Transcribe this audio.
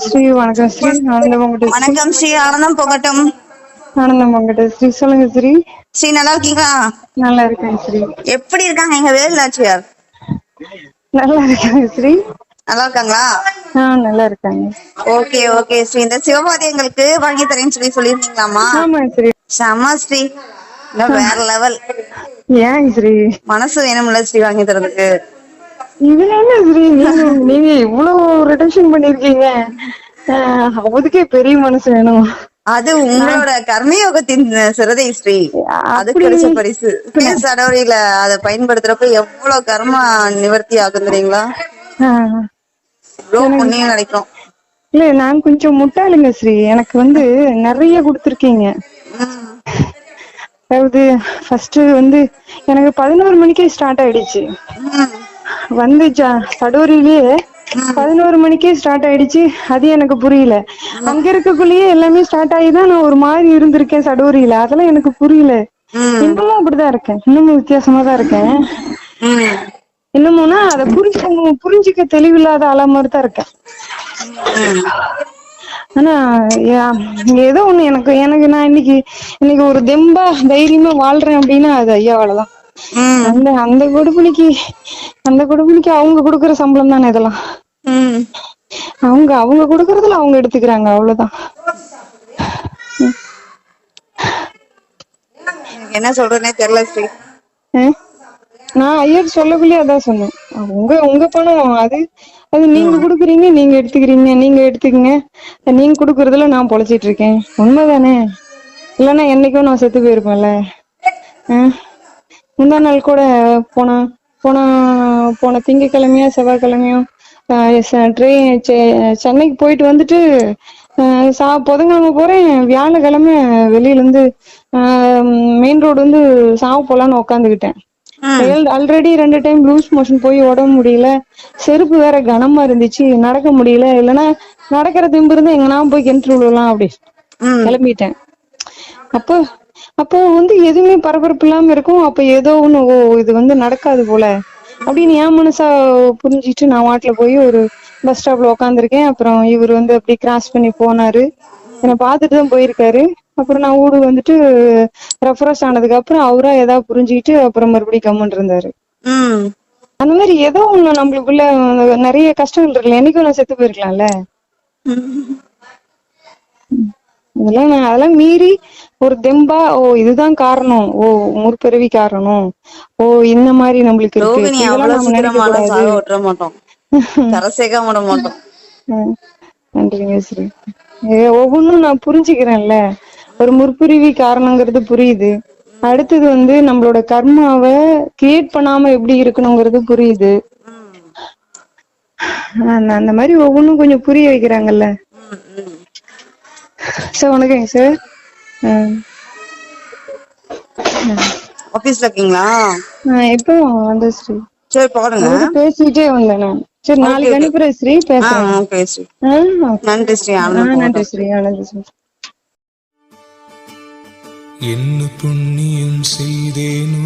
ஸ்ரீ வணக்கம் ஸ்ரீ. ஆனந்தம் உங்ககிட்ட வணக்கம் ஸ்ரீ ஆனந்தம் போகட்டும். ஆனந்தம் உங்ககிட்ட ஸ்ரீ. சொல்லுங்க ஸ்ரீ. ஸ்ரீ நல்லா இருக்கீங்களா நல்லா இருக்கேன் ஸ்ரீ. எப்படி இருக்காங்க? எங்க வேல் நாச்சியார்? நல்லா இருக்காங்க ஸ்ரீ. நல்லா இருக்காங்களா? நல்லா இருக்காங்க. Okay okay Sri. இந்த சிவபாதி எங்களுக்கு வாங்கி தரேன்னு சொல்லி சொல்லியிருந்தீங்களாமா ஆமா ஸ்ரீ. செம ஸ்ரீ. வேற லெவல். ஏன் ஸ்ரீ? மனசு வேணும்ல ஸ்ரீ வாங்கி தரதுக்கு. இதுல என்ன ஸ்ரீ? நீங்க இவ்வளவு ரிடக்ஷன் பண்ணிருக்கீங்க. ஆஹ், அதுக்கே பெரிய மனசு வேணும். அது உங்களோட கர்மயோகத்தின் சிரதை ஸ்ரீ. அது கிடைச்ச பரிசு. பேஸ் அடவரியில அதை பயன்படுத்துறப்ப எவ்வளவு கர்மா நிவர்த்தி ஆகும் தெரியுங்களா? ஆஹ். இவ்வளவு புண்ணியம் கிடைக்கும். இல்ல நான் கொஞ்சம் முட்டாளுங்க ஸ்ரீ. எனக்கு வந்து நிறைய கொடுத்துருக்கீங்க. அதாவது ஃபர்ஸ்ட் வந்து எனக்கு பதினோரு மணிக்கே ஸ்டார்ட் ஆயிடுச்சு. வந்து சடோரியிலேயே பதினோரு மணிக்கே ஸ்டார்ட் ஆயிடுச்சு. அது எனக்கு புரியல. அங்க இருக்கக்குள்ளேயே எல்லாமே ஸ்டார்ட் ஆகி தான் நான் ஒரு மாதிரி இருந்திருக்கேன் சடோரியில. அதெல்லாம் எனக்கு புரியல. இன்னமும் அப்படிதான் இருக்கேன். இன்னமும் வித்தியாசமா தான் இருக்கேன் இன்னமும்னா அதை புரிஞ்சு புரிஞ்சுக்க தெளிவில்லாத ஆளா மாதிரி தான் இருக்கேன் ஆனா ஏதோ ஒண்ணு எனக்கு எனக்கு நான் இன்னைக்கு இன்னைக்கு ஒரு தெம்பா தைரியமா வாழ்றேன் அப்படின்னா அது ஐயாவாலதான் அந்த அந்த கொடுப்பினிக்கு அந்த கொடுப்பினிக்கு அவங்க கொடுக்குற சம்பளம் தானே இதெல்லாம். உம் அவங்க அவங்க கொடுக்கறதுல அவங்க எடுத்துக்கிறாங்க அவ்வளவுதான். எனக்கு என்ன சொல்றதுனே தெரியல ஸ்ரீ. நான் ஐயர் சொல்லக்குள்ளே அதான் சொன்னேன். உங்க உங்க பணம் அது அது நீங்க குடுக்குறீங்க நீங்க எடுத்துக்கிறீங்க நீங்க எடுத்துக்கங்க. நீங்க குடுக்கறதுல நான் பொழைச்சிட்டு இருக்கேன். உண்மைதானே? இல்லைன்னா என்னைக்கும் நான் செத்து போயிருப்பேன்ல. முந்தா நாள் கூட போன போன போன திங்கக்கிழமையோ செவ்வாய்க்கிழமையோ ட்ரெயின் சென்னைக்கு போயிட்டு வந்துட்டு சா புதன்கிழமை போறேன். வியாழக்கிழமை வெளியில இருந்து மெயின் ரோடு வந்து சாவ போலான்னு உக்காந்துக்கிட்டேன். ஆல்ரெடி ரெண்டு டைம் லூஸ் மோஷன் போய் உடம்பு முடியல. செருப்பு வேற கனமா இருந்துச்சு. நடக்க முடியல. இல்லைன்னா நடக்கிற திம்பு இருந்து எங்கன்னா போய் கிணற்று விழுவலாம் அப்படி. கிளம்பிட்டேன். அப்போ அப்போ வந்து எதுவுமே பரபரப்பு இல்லாம இருக்கும். அப்ப ஏதோ ஒண்ணு ஓ இது வந்து நடக்காது போல. அப்படின்னு என் மனசா புரிஞ்சிட்டு நான் வாட்டில போய் ஒரு பஸ் ஸ்டாப்ல உட்காந்துருக்கேன் அப்புறம் இவர் வந்து அப்படி கிராஸ் பண்ணி போனாரு. என்னை பார்த்துட்டு தான் போயிருக்காரு. அப்புறம் நான் ஊடு வந்துட்டு ரெஃப்ரெஷ் ஆனதுக்கு அப்புறம் அவரா ஏதாவது புரிஞ்சுக்கிட்டு அப்புறம் மறுபடியும் கம்முன்னு இருந்தாரு அந்த மாதிரி ஏதோ ஒண்ணு நம்மளுக்குள்ள நிறைய கஷ்டங்கள் இருக்குல்ல என்னைக்கும் நான் செத்து போயிருக்கலாம்ல. இதெல்லாம் நான் அதெல்லாம் மீறி ஒரு தெம்பா ஓ இதுதான் காரணம். ஓ முற்பிறவி காரணம் ஓ இந்த மாதிரி நம்மளுக்கு. நன்றிங்க ஒவ்வொன்றும் நான் புரிஞ்சுக்கிறேன்ல. ஒரு முற்பிரிவி காரணங்கிறது புரியுது. அடுத்தது வந்து நம்மளோட கர்மாவை கிரியேட் பண்ணாம எப்படி இருக்கணுங்கிறது புரியுது. அந்த மாதிரி ஒவ்வொன்றும் கொஞ்சம் புரிய வைக்கிறாங்கல்ல. சார் வணக்கங்க சார் ஆபீஸ்ல இருக்கீங்களா? எப்போ வந்த ஸ்ரீ. சரி பாருங்க பேசிட்டே வந்தேன் நான். சரி நாளைக்கு அனுப்புறேன் ஸ்ரீ. பேசுறேன். ஓகே ஸ்ரீ. நன்றி ஸ்ரீ. நன்றி ஸ்ரீ. ஆனந்த் ஸ்ரீ என்ன புண்ணியம் செய்தேனோ